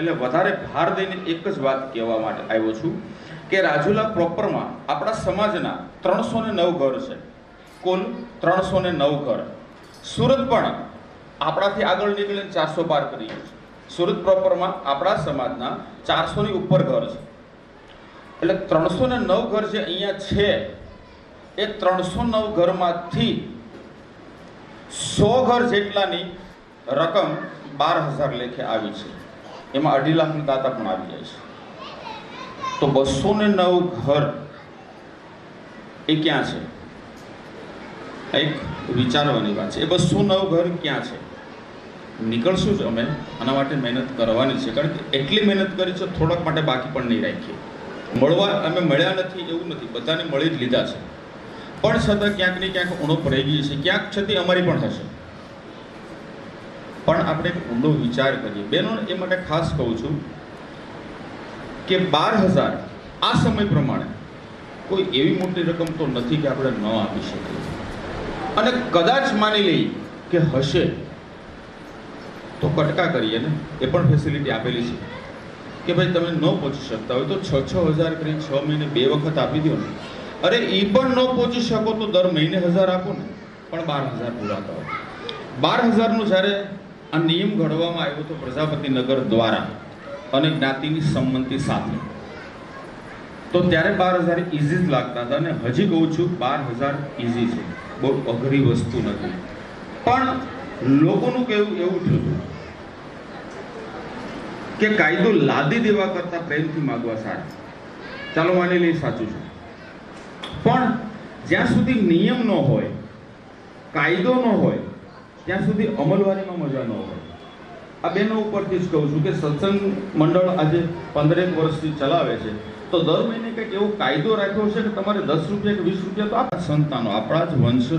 એટલે વધારે ભાર દઈને એક જ વાત કહેવા માટે આવ્યો છું કે રાજુલા પ્રોપરમાં આપણા સમાજના ત્રણસો ને નવ ઘર છે. કુલ ત્રણસો ને નવ ઘર. સુરત પણ આપણાથી આગળ નીકળીને ચારસો પાર કરી ગયું છે. સુરત પ્રોપરમાં આપણા સમાજના ચારસોની ઉપર ઘર છે. એટલે ત્રણસો ને નવ ઘર જે અહીંયા છે, એ ત્રણસો નવ ઘરમાંથી સો ઘર જેટલાની રકમ બાર હજાર લેખે આવી છે. એમાં અઢી લાખની દાતા પણ આવી જાય છે. તો બસો ને નવ ઘર એ ક્યાં છે? એક વિચારવાની વાત છે. એ બસો નવ ઘર ક્યાં છે? નીકળશું જ અમે. આના માટે મહેનત કરવાની છે. કારણ કે એટલી મહેનત કરી છે, થોડાક માટે બાકી પણ નહીં રાખીએ. મળવા અમે મળ્યા નથી, એવું નથી. બધાને મળી જ લીધા છે. પણ છતાં ક્યાંક ને ક્યાંક ઉણપ રહી ગઈ છે. ક્યાંક છતી અમારી પણ હશે. પણ આપણે એક ઊંડો વિચાર કરીએ. બેનો, એ માટે ખાસ કહું છું કે બાર હજાર આ સમય પ્રમાણે કોઈ એવી મોટી રકમ તો નથી કે આપણે ન આપી શકીએ. અને કદાચ માની લઈએ કે હશે, તો કટકા કરીએ ને, એ પણ ફેસિલિટી આપેલી છે. કે ભાઈ તમે ન પહોંચી શકતા હોય તો છ છ હજાર કરી છ મહિને બે વખત આપી દો ને. અરે એ પણ ન પહોંચી શકો તો દર મહિને હજાર આપો ને. પણ બાર હજાર પૂરા હોય બાર હજારનું જ્યારે આ નિયમ ઘડવામાં આવ્યો હતો પ્રજાપતિનગર દ્વારા અને જ્ઞાતિની સંમતિ સાથે. તો ત્યારે બાર હજાર ઇઝી જ લાગતા હતા અને હજી કહું છું બાર હજાર ઇઝી છે. બહુ અઘરી વસ્તુ નથી. પણ લોકોનું કહેવું એવું થયું હતું કે કાયદો લાદી દેવા કરતા પ્રેમથી માગવા સારા. ચાલો માની લઈએ સાચું છે. પણ જ્યાં સુધી નિયમ ન હોય, કાયદો ન હોય ત્યાં સુધી અમલવારીમાં મજા ન હોય. આ બેનો ઉપરથી જ કહું છું કે સત્સંગ મંડળ આજે પંદરેક વર્ષથી ચલાવે છે. તો દર મહિને કંઈક એવો કાયદો રાખ્યો છે કે તમારે દસ રૂપિયા કે વીસ રૂપિયા તો આપણા સંતાનો, આપણા જ વંશજો